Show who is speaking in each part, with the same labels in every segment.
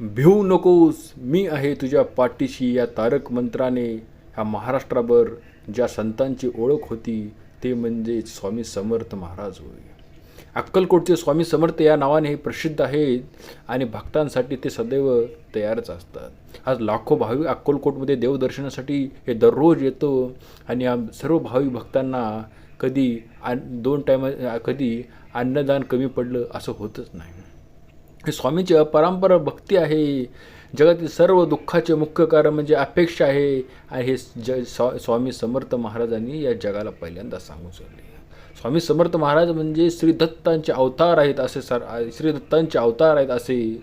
Speaker 1: भिवू नकोस मी आहे तुझ्या पाठीशी. या तारक मंत्राने ह्या महाराष्ट्राभर ज्या संतांची ओळख होती ते म्हणजे स्वामी समर्थ महाराज होय. अक्कलकोटचे स्वामी समर्थ या नावाने हे प्रसिद्ध आहेत आणि भक्तांसाठी ते सदैव तयारच असतात. आज लाखो भाविक अक्कलकोटमध्ये देवदर्शनासाठी हे दररोज येतो आणि या सर्व भाविक भक्तांना कधी अन दोन टायमा कधी अन्नदान कमी पडलं असं होतच नाही. हे स्वामीची अपरंपरा भक्ती आहे. जगातील सर्व दुःखाचे मुख्य कारण म्हणजे अपेक्षा आहे. आणि हे ज स्वा स्वामी समर्थ महाराजांनी या जगाला पहिल्यांदा सांगून सोडले स्वामी समर्थ महाराज म्हणजे श्री दत्तांचे अवतार आहेत असे सर श्री दत्तांचे अवतार आहेत असे.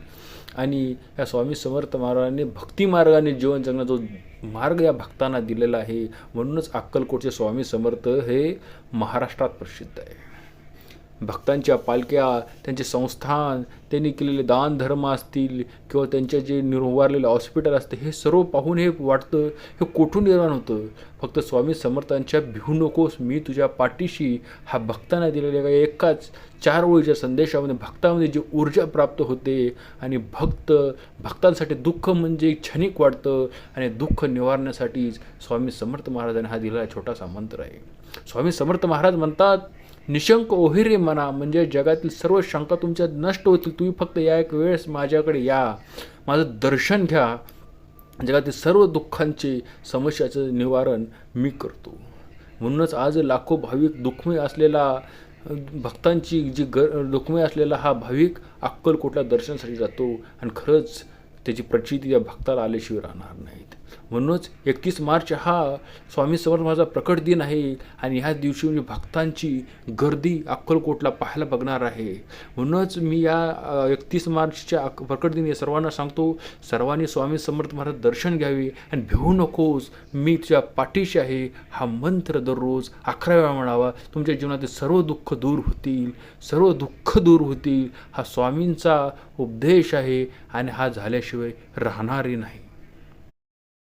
Speaker 1: आणि या स्वामी समर्थ महाराजांनी भक्ती मार्गाने जीवन जगण्याचा जो मार्ग या भक्तांना दिलेला आहे. म्हणूनच अक्कलकोटचे स्वामी समर्थ हे महाराष्ट्रात प्रसिद्ध आहे. भक्तांच्या पालख्या त्यांचे संस्थान त्यांनी केलेले दान धर्म असतील किंवा त्यांचे जे निर्वारलेलं हॉस्पिटल असतं हे सर्व पाहून हे वाटतं हे कोठून निर्माण होतं? फक्त स्वामी समर्थांच्या भिवू नकोस मी तुझ्या पाठीशी हा भक्तांना दिलेल्या एकाच चार ओळीच्या संदेशामध्ये भक्तामध्ये जी ऊर्जा प्राप्त होते आणि भक्त भक्तांसाठी दुःख म्हणजे क्षणिक वाटतं आणि दुःख निवारण्यासाठीच स्वामी समर्थ महाराजांनी हा दिलेला छोटासा मंत्र आहे. स्वामी समर्थ महाराज म्हणतात निशंक ओहिरे म्हणा म्हणजे जगातील सर्व शंका तुमच्या नष्ट होतील. तुम्ही फक्त या एक वेळेस माझ्याकडे या. माझं दर्शन घ्या. जगातील सर्व दुःखांचे समस्याचं निवारण मी करतो. म्हणूनच आज लाखो भाविक दुःखमय असलेला भक्तांची जी ग दुःखमय असलेला हा भाविक अक्कलकोटला दर्शनासाठी जातो. आणि खरंच त्याची प्रचिती या भक्ताला आल्याशिवाय राहणार नाहीत. म्हणूनच एकतीस मार्च हा स्वामी समर्थ प्रकट दिन आहे आणि ह्या दिवशी म्हणजे भक्तांची गर्दी अक्कलकोटला पाहायला बघणार आहे. म्हणूनच मी या एकतीस मार्चच्या अक प्रकट दिनी सर्वांना सांगतो सर्वांनी स्वामी समर्थ महाराज दर्शन घ्यावे आणि भिवू नकोस मी तुझ्या पाठीशी आहे. हा मंत्र दररोज अकरा वेळा म्हणावा. तुमच्या जीवनातील सर्व दुःख दूर होतील सर्व दुःख दूर होतील. हा स्वामींचा उपदेश आहे आणि हा झाल्याशिवाय शिवाय राहणारी नाही.